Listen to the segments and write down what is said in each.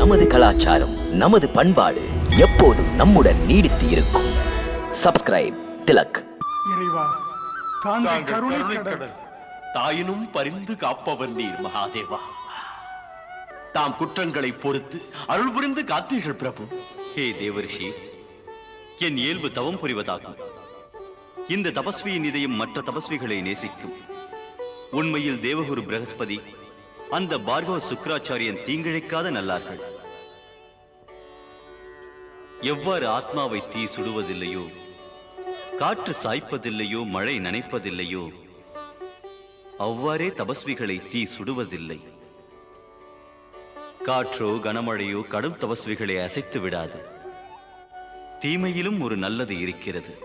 நமது கலாச்சாரம் நமது பண்பாடு எப்போதும் நம்முடன் நீடித்து இருக்கும். சப்ஸ்கிரைப் திலக். இறைவா தாங்கள் தாங்கள் கருணை கருணை கடல். கடல். தாயினும் பரிந்து காப்பவர் நீர் மகாதேவா. தாம் குற்றங்களை பொறுத்து அருள் புரிந்து காத்தீர்கள் பிரபு. ஹே தேவரிஷி என் இயல்பு தவம் புரிவதாகும். இந்த தபஸ்வியின் இதயம் மற்ற தபஸ்விகளை நேசிக்கும். உண்மையில் தேவகுரு பிரகஸ்பதி அந்த பார்கவ சுக்கராச்சாரியன் தீங்கிழைக்காத நல்லார்கள். எவ்வாறு ஆத்மாவை தீ சுடுவதில்லையோ காற்று சாய்ப்பதில்லையோ மழை நனைப்பதில்லையோ அவ்வாறே தபஸ்விகளை தீ சுடுவதில்லை. காற்றோ கனமழையோ கடும் தபஸ்விகளை அசைத்து விடாது. தீமையிலும் ஒரு நல்லது இருக்கிறது.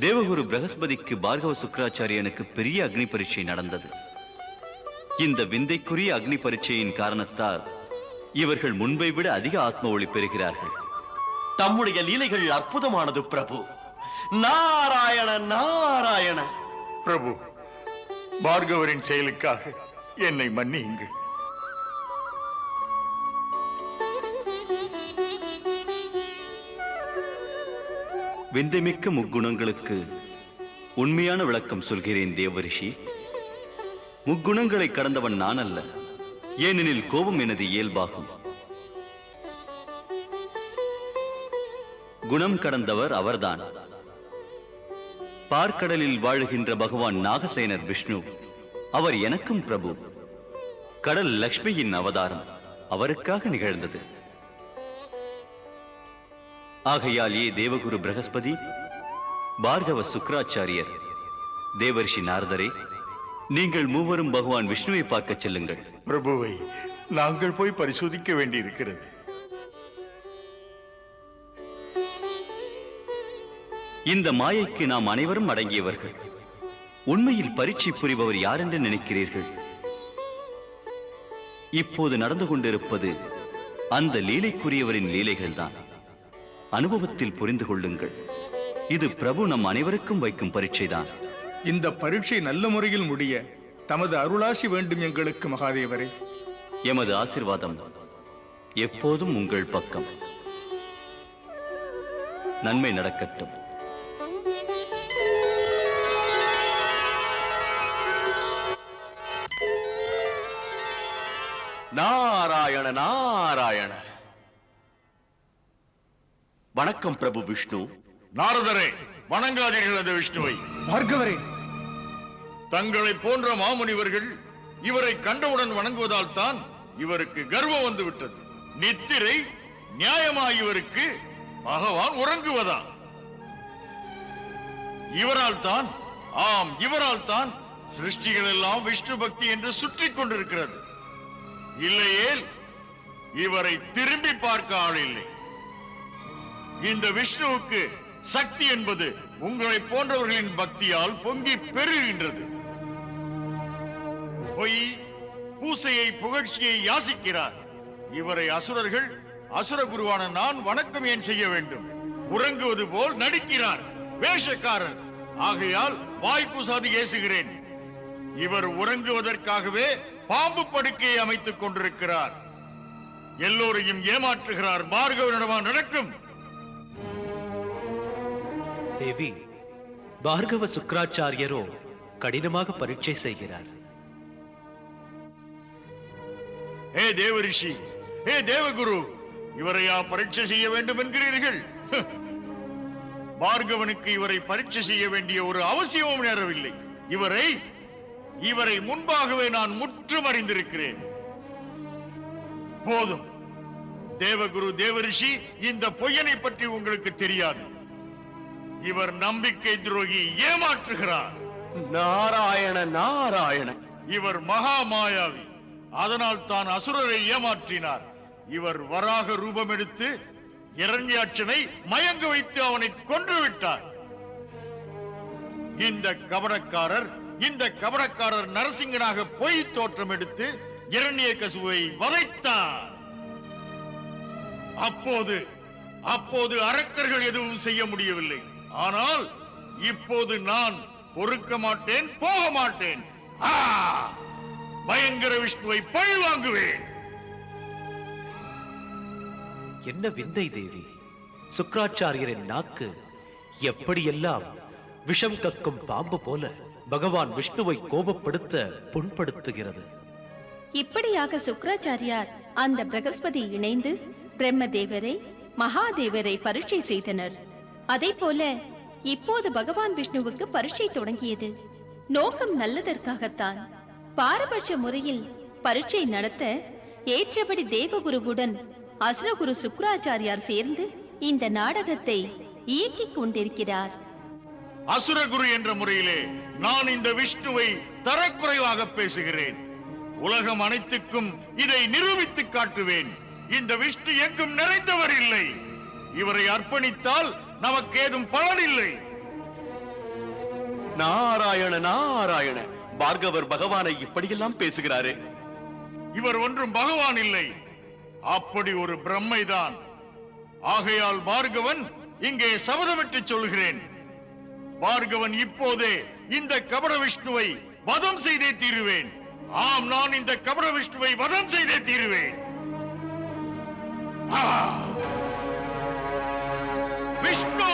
தேவகுரு பிரகஸ்பதிக்கு பார்கவ சுக்கராச்சாரியனுக்கு பெரிய அக்னி பரீட்சை நடந்தது. இந்த விந்தைக்குரிய அக்னி பரீட்சையின் காரணத்தால் இவர்கள் முன்பை விட அதிக ஆத்ம ஒளி பெறுகிறார்கள். தம்முடைய லீலைகள் அற்புதமானது பிரபு. நாராயண நாராயண. பிரபு பார்கவரின் செயலுக்காக என்னை மன்னியுங்கள். விந்தைமிக்க முக்குணங்களுக்கு உண்மையான விளக்கம் சொல்கிறேன் தேவரிஷி. முக்குணங்களை கடந்தவன் நான் அல்ல ஏனெனில் கோபம் எனது இயல்பாகும். குணம் கடந்தவர் அவர்தான். பார்க்கடலில் வாழுகின்ற பகவான் நாகசேனர் விஷ்ணு. அவர் எனக்கும் பிரபு. கடல் லக்ஷ்மியின் அவதாரம் அவருக்காக நிகழ்ந்தது. ஆகையால் ஏ தேவகுரு பிரகஸ்பதி பார்கவ சுக்கராச்சாரியர் தேவர்ஷி நாரதரே நீங்கள் மூவரும் பகவான் விஷ்ணுவை பார்க்கச் செல்லுங்கள். பிரபுவை நாங்கள் போய் பரிசோதிக்க வேண்டியிருக்கிறது. இந்த மாயைக்கு நாம் அனைவரும் அடங்கியவர்கள். உண்மையில் பரீட்சை புரிபவர் யார் என்று நினைக்கிறீர்கள்? இப்போது நடந்து கொண்டிருப்பது அந்த லீலைக்குரியவரின் லீலைகள்தான். அனுபவத்தில் புரிந்து கொள்ளுங்கள். இது பிரபு நம் அனைவருக்கும் வைக்கும் பரீட்சைதான். இந்த பரீட்சை நல்ல முறையில் முடிய தமது அருளாசி வேண்டும் எங்களுக்கு மகாதேவரே. எமது ஆசிர்வாதம் எப்போதும் உங்கள் பக்கம். நன்மை நடக்கட்டும். நாராயண நாராயண. வணக்கம் பிரபு விஷ்ணு. நாரதரே வணங்காதீர்கள் அந்த விஷ்ணுவை. பார்கவரே. தங்களை போன்ற மாமுனிவர்கள் இவரை கண்டவுடன் வணங்குவதால் தான் இவருக்கு கர்வம் வந்து விட்டது நித்திரை நியாயமா இவருக்கு பகவான் உறங்குவதா? இவரால் தான் ஆம் இவரால் தான் சிருஷ்டிகள் எல்லாம் விஷ்ணு பக்தி என்று சுற்றிக் கொண்டிருக்கிறது. இல்லையேல் இவரை திரும்பி பார்க்க ஆள் இல்லை. இந்த விஷ்ணுவுக்கு சக்தி என்பது உங்களை போன்றவர்களின் பக்தியால் பொங்கி பெருகின்றது. பொய் பூசையை புகழ்ச்சியை யாசிக்கிறார். இவரை அசுரர்கள் அசுர குருவான நான் வணக்கம் ஏன் செய்ய வேண்டும்? உறங்குவது போல் நடிக்கிறார் வேஷக்காரர். ஆகையால் வாய் சாதி ஏசுகிறேன். இவர் உறங்குவதற்காகவே பாம்பு படுக்கையை அமைத்துக் கொண்டிருக்கிறார். எல்லோரையும் ஏமாற்றுகிறார். பார்கவனிடமா நடக்கும். தேவி பார்கவ சுக்கராச்சாரியரோ கடினமாக பரீட்சை செய்கிறார். ஹே தேவரிஷி ஹே தேவகுரு இவரையா பரீட்சை செய்ய வேண்டும் என்கிறீர்கள். பார்கவனுக்கு இவரை பரீட்சை செய்ய வேண்டிய ஒரு அவசியமும் நேரவில்லை. இவரை இவரை முன்பாகவே நான் முற்றும் அறிந்திருக்கிறேன். போதும். தேவகுரு தேவரிஷி இந்த பொய்யனை பற்றி உங்களுக்கு தெரியாது. இவர் நம்பிக்கை துரோகி ஏமாற்றுகிறார். நாராயண நாராயண. இவர் மகா மாயாவி அதனால் தான் அசுரரை ஏமாற்றினார். இவர் வராக ரூபம் எடுத்து இரண்யாட்சனை மயங்க வைத்து அவனை கொன்று விட்டார். இந்த கபடக்காரர் இந்த கபடக்காரர் நரசிங்கனாக பொய் தோற்றம் எடுத்து இரண்ய கசுவை வதைத்தார். அப்போது அப்போது அரக்கர்கள் எதுவும் செய்ய முடியவில்லை. ஆனால் இப்போது நான் பொறுக்க மாட்டேன் போக மாட்டேன். ஆ! பயங்கர விஷ்ணுவை பழி வாங்குவேன். என்ன விந்தை தேவி? சுக்ராச்சாரியரின் நாக்கு எப்படியெல்லாம் விஷம் கக்கும் பாம்பு போல பகவான் விஷ்ணுவை கோபப்படுத்த புண்படுத்துகிறது. இப்படியாக சுக்ராச்சாரியார் அந்த பிரகஸ்பதி இணைந்து பிரம்மதேவரை மகாதேவரை பரீட்சை செய்தனர். அதே போல இப்போது பகவான் விஷ்ணுவுக்கு பரீட்சை தொடங்கியது. நோக்கம் நல்லதற்காகத்தான். பாரபட்ச முறையில் பரீட்சை நடத்த ஏற்றபடி தேவகுருவுடன் அசுரகுரு சுக்ராச்சாரியார் சேர்ந்து இந்த நாடகத்தை இயக்கிக் கொண்டிருக்கிறார். அசுரகுரு என்ற முறையிலே நான் இந்த விஷ்ணுவை தரக்குறைவாக பேசுகிறேன். உலகம் அனைத்துக்கும் இதை நிரூபித்து காட்டுவேன். இந்த விஷ்ணு எங்கும் நிறைந்தவர் இல்லை. இவரை அர்ப்பணித்தால் நமக்கு ஏதும் பலன் இல்லை. நாராயண நாராயண பார்கவர் பகவானை இப்படியெல்லாம் பேசுகிறாரே. இவர் ஒன்றும் பகவான் இல்லை. அப்படி ஒரு பிரம்மைதான். ஆகையால் பார்கவன் இங்கே சபதமிட்டு சொல்கிறேன் பார்கவன் இப்போதே இந்த கபட விஷ்ணுவை வதம் செய்தே தீருவேன். ஆம் நான் இந்த கபட விஷ்ணுவை வதம் செய்தே தீருவேன். விஷ்ணு!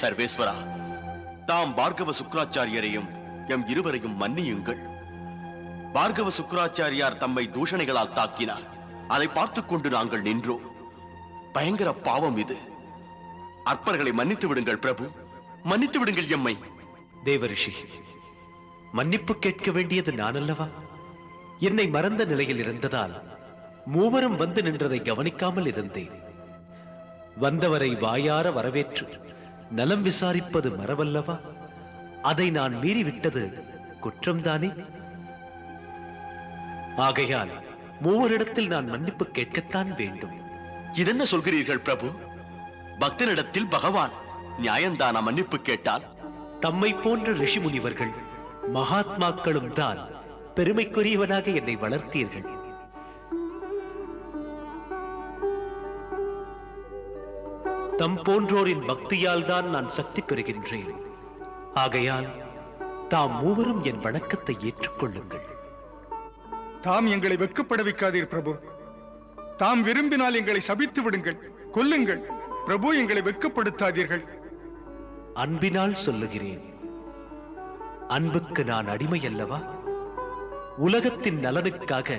சர்வேஸ்வரா தாம் பார்கவ சுக்கராச்சாரியரையும் எம் இருவரையும் மன்னியுங்கள். பார்கவ சுக்கராச்சாரியார் தம்மை தூஷணைகளால் தாக்கினார். அதை பார்த்துக் கொண்டு நாங்கள் நின்றோம். பயங்கர பாவம் இது. அற்பர்களை மன்னித்து விடுங்கள் பிரபு. மன்னித்து விடுங்கள் எம்மை. தேவரிஷி மன்னிப்பு கேட்க வேண்டியது நான் அல்லவா என்னை மறந்த நிலையில் இருந்ததால் மூவரும் வந்து நின்றதை கவனிக்காமல் இருந்தேன். வந்தவரை வாயார வரவேற்று நலம் விசாரிப்பது மரவல்லவா அதை நான் மீறிவிட்டது குற்றம்தானே? ஆகையால் மூவரிடத்தில் நான் மன்னிப்பு கேட்கத்தான் வேண்டும். இதென்ன சொல்கிறீர்கள் பிரபு? பக்தனிடத்தில் பகவான் நியாயந்தான மன்னிப்பு கேட்டால்? தம்மை போன்ற ரிஷி முனிவர்கள் மகாத்மாக்களும் தான் பெருமைக்குரியவனாக என்னை வளர்த்தீர்கள். தம் போன்றோரின் பக்தியால் தான் நான் சக்தி பெறுகின்றேன். ஆகையால் தாம் மூவரும் என் வணக்கத்தை ஏற்றுக்கொள்ளுங்கள். தாம் எங்களை வெட்கப்பட வைக்காதீர் பிரபு. தாம் விரும்பினால் எங்களை சபித்து விடுங்கள் கொல்லுங்கள். பிரபு எங்களை வெட்கப்படுத்தாதீர்கள். அன்பினால் சொல்லுகிறேன். அன்புக்கு நான் அடிமை அல்லவா உலகத்தின் நலனுக்காக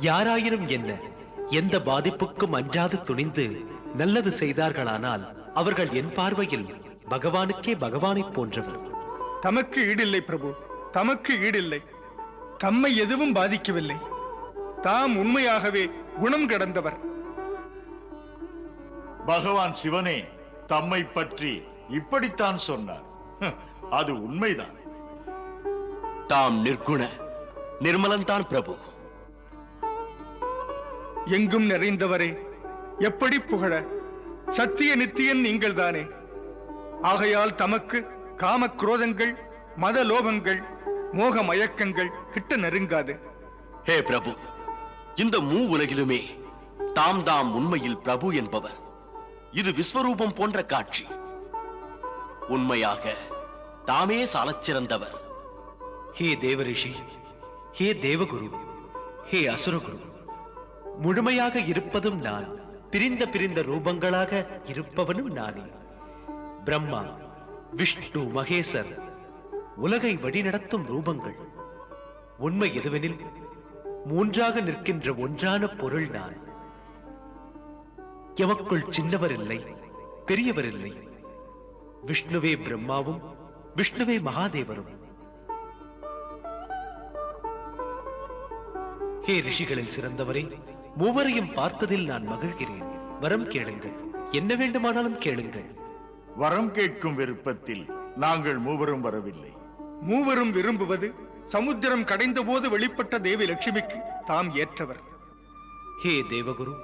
யாராயினும் என்ன எந்த பாதிப்புக்கும் அஞ்சாது துணிந்து நல்லது செய்தார்களானால் அவர்கள் என் பார்வையில் பகவானுக்கே பகவானைப் போன்றவர். தமக்கு ஈடில்லை பிரபு தமக்கு ஈடில்லை. தம்மை எதுவும் பாதிக்கவில்லை. தாம் உண்மையாகவே குணம் கடந்தவர். பகவான் சிவனே தம்மை பற்றி இப்படித்தான் சொன்னார். அது உண்மைதான். தாம் நிர்குண நிர்மலன்தான் பிரபு. எங்கும் நிறைந்தவரே எப்படி புகழ? சத்திய நித்தியன் நீங்கள்தானே. ஆகையால் தமக்கு காம குரோதங்கள் மத லோபங்கள் மோக மயக்கங்கள் கிட்ட நெருங்காது. ஹே பிரபு இந்த மூ உலகிலுமே தாம் தாம் உண்மையில் பிரபு என்பவர். இது விஸ்வரூபம் போன்ற காட்சி. உண்மையாக தாமே சாலச் சிறந்தவர். ஹே தேவரிஷி ஹே தேவகுரு ஹே அசுரகுரு. முழுமையாக இருப்பதும் நான் பிரிந்த பிரிந்த ரூபங்களாக இருப்பவனும் நானே. பிரம்மா விஷ்ணு மகேசர் உலகை வழிநடத்தும் ரூபங்கள். உண்மை எதுவெனில் மூன்றாக நிற்கின்ற ஒன்றான பொருள் நான். எமக்குள் சின்னவர் இல்லை பெரியவர் இல்லை விஷ்ணுவே பிரம்மாவும் விஷ்ணுவே மகாதேவரும். ஹே ரிஷிகளில் சிறந்தவரே மூவரையும் பார்த்ததில் நான் மகிழ்கிறேன். வரம் கேளுங்கள். என்ன வேண்டுமானாலும் கேளுங்கள். வரம் கேட்கும் விருப்பத்தில் நாங்கள் மூவரும் வரவில்லை. மூவரும் விரும்புவது சமுத்திரம் கடைந்த போது வெளிப்பட்ட தேவி லட்சுமிக்கு தாம் ஏற்றவர். ஹே தேவகுரு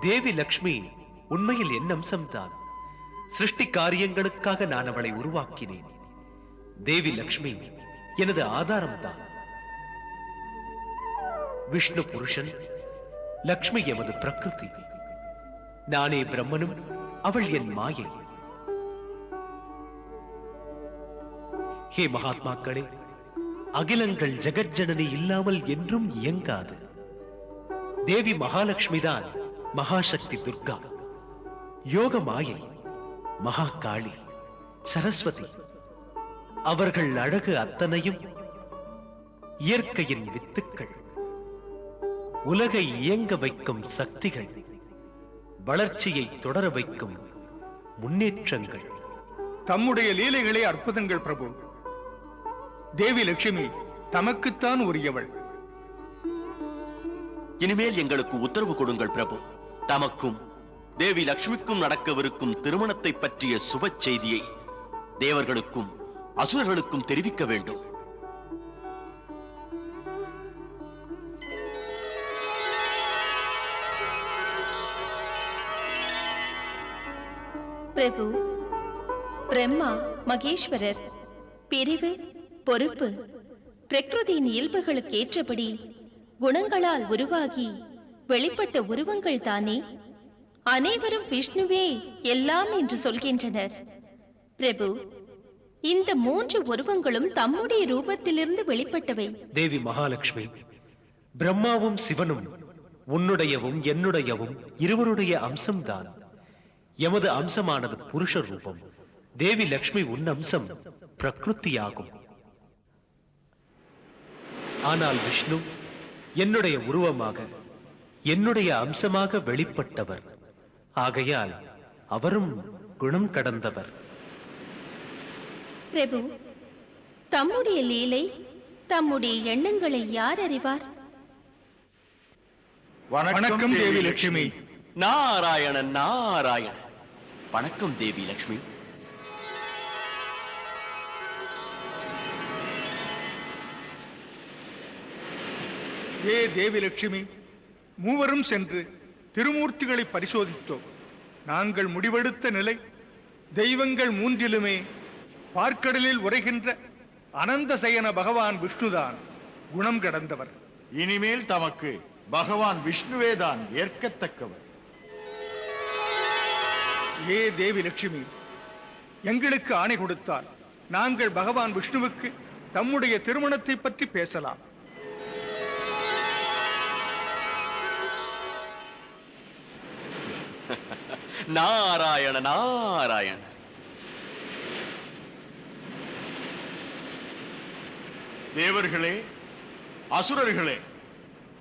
தேவி லக்ஷ்மி உண்மையில் என் அம்சம்தான். சிருஷ்டி காரியங்களுக்காக நான் அவளை உருவாக்கினேன். தேவி லக்ஷ்மி எனது ஆதாரம்தான். விஷ்ணு புருஷன் லக்ஷ்மி எமது பிரகிருதி. நானே பிரம்மனும் அவள் என் மாயை. ஹே மகாத்மாக்களே அகிலங்கள் ஜெகஜனனி இல்லாமல் என்றும் இயங்காது. தேவி மகாலட்சுமி தான் மகாசக்தி துர்கா. யோக மாயை மகாகாளி சரஸ்வதி. அவர்கள் அழகு அத்தனையும் இயற்கையின் வித்துக்கள். உலகை இயங்க வைக்கும் சக்திகள் வளர்ச்சியை தொடர வைக்கும் முன்னேற்றங்கள். தம்முடைய லீலைகளே அற்புதங்கள் பிரபு. தேவி லட்சுமி தமக்குத்தான் உரியவள். இனிமேல் எங்களுக்கு உத்தரவு கொடுங்கள் பிரபு. தமக்கும் தேவி லக்ஷ்மிக்கும் நடக்கவிருக்கும் திருமணத்தை பற்றிய சுப செய்தியை தேவர்களுக்கும் அசுரர்களுக்கும் தெரிவிக்க வேண்டும். பிரபு பிரம்மா மகேஸ்வரர் பிரிவு பொறுப்பு பிரகிருதியின் இயல்புகளுக்கு ஏற்றபடி குணங்களால் உருவாகி வெளிப்பட்ட உருவங்கள் தானே? அனைவரும் விஷ்ணுவே எல்லாம் என்று சொல்கின்றனர். பிரபு இந்த மூன்று உருவங்களும் தம்முடைய ரூபத்திலிருந்து வெளிப்பட்டவை. தேவி மகாலட்சுமி பிரம்மாவும் சிவனும் உன்னுடையவும் என்னுடையவும் இருவருடைய அம்சம்தான். எமது அம்சமானது புருஷ ரூபம். தேவி லக்ஷ்மி உன் அம்சம் பிரகிருத்தியாகும். ஆனால் விஷ்ணு என்னுடைய உருவமாக என்னுடைய அம்சமாக வெளிப்பட்டவர். ஆகையால் அவரும் குணம் கடந்தவர். பிரபு தம்முடைய லீலை தம்முடைய எண்ணங்களை யார் அறிவார்? வணக்கம் தேவி லட்சுமி நாராயண நாராயண வணக்கம் தேவி லக்ஷ்மி. ஏ தேவி லட்சுமி மூவரும் சென்று திருமூர்த்திகளை பரிசோதித்தோம். நாங்கள் முடிவெடுத்த நிலை தெய்வங்கள் மூன்றிலுமே பார்க்கடலில் உரைகின்ற அனந்த சயன பகவான் விஷ்ணுதான் குணம் கடந்தவர். இனிமேல் தமக்கு பகவான் விஷ்ணுவே தான் ஏற்கத்தக்கவர். ஏ தேவி லட்சுமி எங்களுக்கு ஆணை கொடுத்தால் நாங்கள் பகவான் விஷ்ணுவுக்கு தம்முடைய திருமணத்தை பற்றி பேசலாம். நாராயண நாராயண. தேவர்களே அசுரர்களே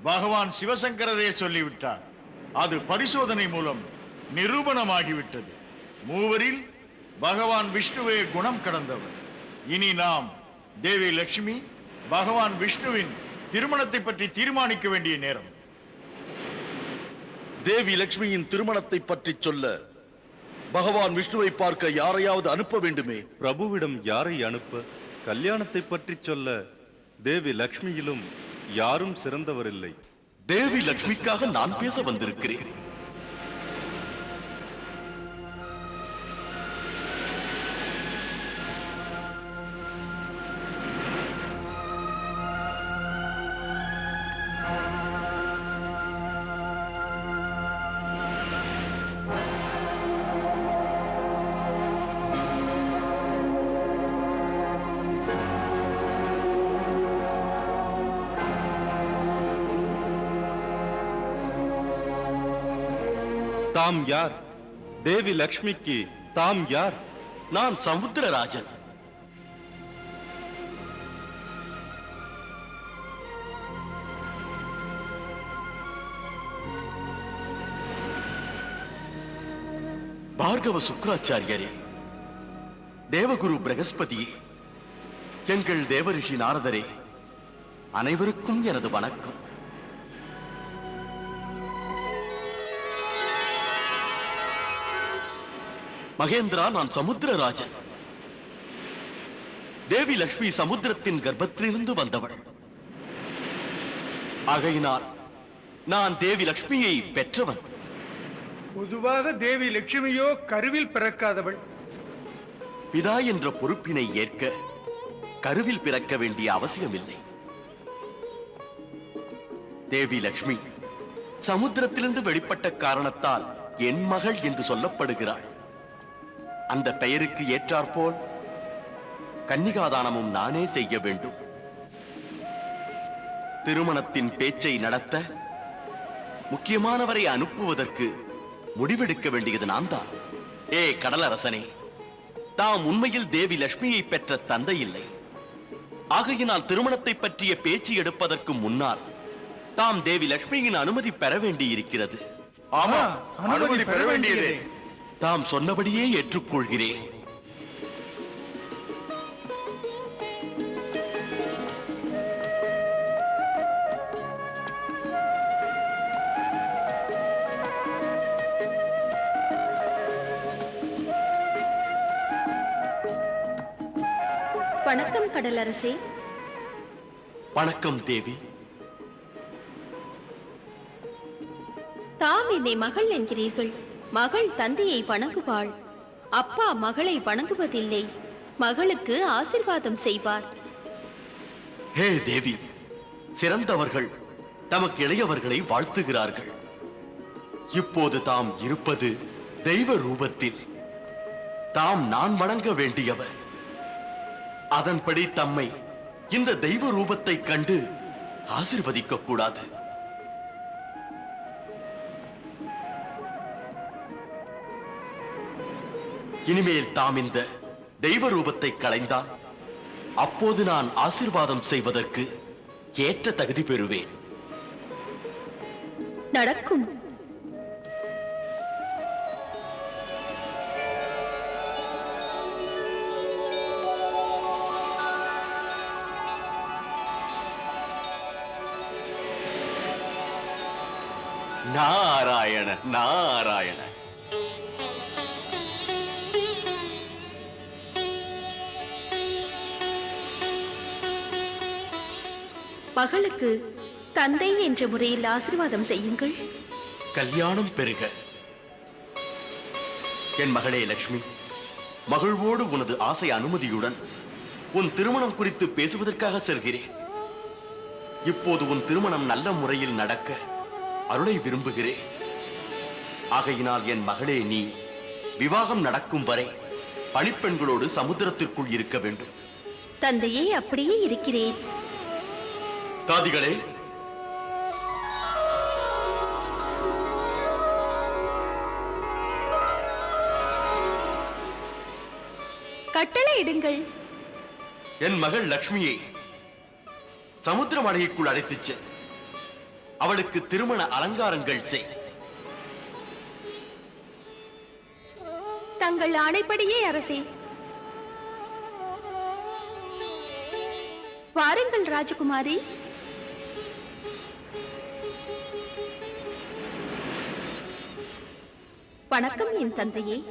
பகவான் சிவசங்கரரே சொல்லிவிட்டார். அது பரிசோதனை மூலம் நிரூபணமாகிவிட்டது. மூவரில் பகவான் விஷ்ணுவே குணம் கடந்தவர். இனி நாம் தேவி லட்சுமி பகவான் விஷ்ணுவின் திருமணத்தை பற்றி தீர்மானிக்க வேண்டிய நேரம். தேவி லட்சுமியின் திருமணத்தை பற்றி சொல்ல பகவான் விஷ்ணுவை பார்க்க யாரையாவது அனுப்ப வேண்டுமே? பிரபுவிடம் யாரை அனுப்ப? கல்யாணத்தை பற்றி சொல்ல தேவி லக்ஷ்மியிலும் யாரும் சிறந்தவரில்லை. தேவி லக்ஷ்மிக்காக நான் பேச வந்திருக்கிறேன். தேவி லக்ஷ்மிக்கு தாம் யார்? நான் சமுத்திரராஜன். பார்கவ சுக்ராச்சாரியரே தேவகுரு பிரகஸ்பதியே எங்கள் தேவரிஷி நாரதரே அனைவருக்கும் எனது வணக்கம். மகேந்திரா நான் சமுத்திரராஜன். தேவி லட்சுமி சமுத்திரத்தின் கர்ப்பத்திலிருந்து வந்தவள். ஆகையினால் நான் தேவி லட்சுமியை பெற்றவன். பொதுவாக தேவி லட்சுமியோ கருவில் பிறக்காதவள். பிதா என்ற பொறுப்பினை ஏற்க கருவில் பிறக்க வேண்டிய அவசியமில்லை. தேவி லட்சுமி சமுத்திரத்திலிருந்து வெளிப்பட்ட காரணத்தால் என் மகள் என்று சொல்லப்படுகிறாள். அந்த பெயருக்கு ஏற்றாற்போல் கன்னிகாதானமும் நானே செய்ய வேண்டும். திருமணத்தின் பேச்சை நடத்த முக்கியமானவரை அனுப்புவதற்கு முடிவெடுக்க வேண்டியது நான் தான் ஏ கடலரசனே தாம் உண்மையில் தேவி லட்சுமியை பெற்ற தந்தை இல்லை. ஆகையினால் திருமணத்தை பற்றிய பேச்சு எடுப்பதற்கு முன்னால் தாம் தேவி லட்சுமியின் அனுமதி பெற வேண்டியிருக்கிறது. ஆமா அனுமதி பெற வேண்டியதே. தாம் சொன்னபடியே ஏற்றுக்கொள்கிறேன். வணக்கம் கடலரசே. வணக்கம் தேவி. தாம் என்னை மகள் என்கிறீர்கள். மகள் தந்தையை வணங்குவாள். அப்பா மகளை வணங்குவதில்லை. மகளுக்கு ஆசிர்வாதம் செய்வார். ஹே தேவி சிறந்தவர்கள் தமக்கு இளையவர்களை வாழ்த்துகிறார்கள். இப்போது தாம் இருப்பது தெய்வ ரூபத்தில். தாம் நான் வணங்க வேண்டியவர். அதன்படி தம்மை இந்த தெய்வ ரூபத்தை கண்டு ஆசிர்வதிக்க கூடாது. இனிமேல் தாம் இந்த தெய்வ ரூபத்தை களைந்தால் அப்போது நான் ஆசிர்வாதம் செய்வதற்கு ஏற்ற தகுதி பெறுவேன். நடக்கும். நாராயண நாராயண. மகளுக்கு தந்தை என்ற முறையில் ஆசிர்வாதம் செய்யுங்கள். கல்யாணம் பெருக. என் மகளே லட்சுமி மகிழ்வோடு உனது ஆசை அனுமதியுடன் உன் திருமணம் குறித்து பேசுவதற்காக செல்கிறேன். இப்போது உன் திருமணம் நல்ல முறையில் நடக்க அருளை விரும்புகிறேன். ஆகையினால் என் மகளே நீ விவாகம் நடக்கும் வரை பணிப்பெண்களோடு சமுத்திரத்திற்குள் இருக்க வேண்டும். தந்தையே அப்படியே இருக்கிறேன். தாதிகளே. கட்டளை இடுங்கள். என் மகள் லக்ஷ்மியை சமுத்திர மலைக்குள் அழைத்துச் செல். அவளுக்கு திருமண அலங்காரங்கள் செய். தங்கள் ஆணைப்படியே அரசே. வாருங்கள் ராஜகுமாரி. வணக்கம் என் தந்தையே.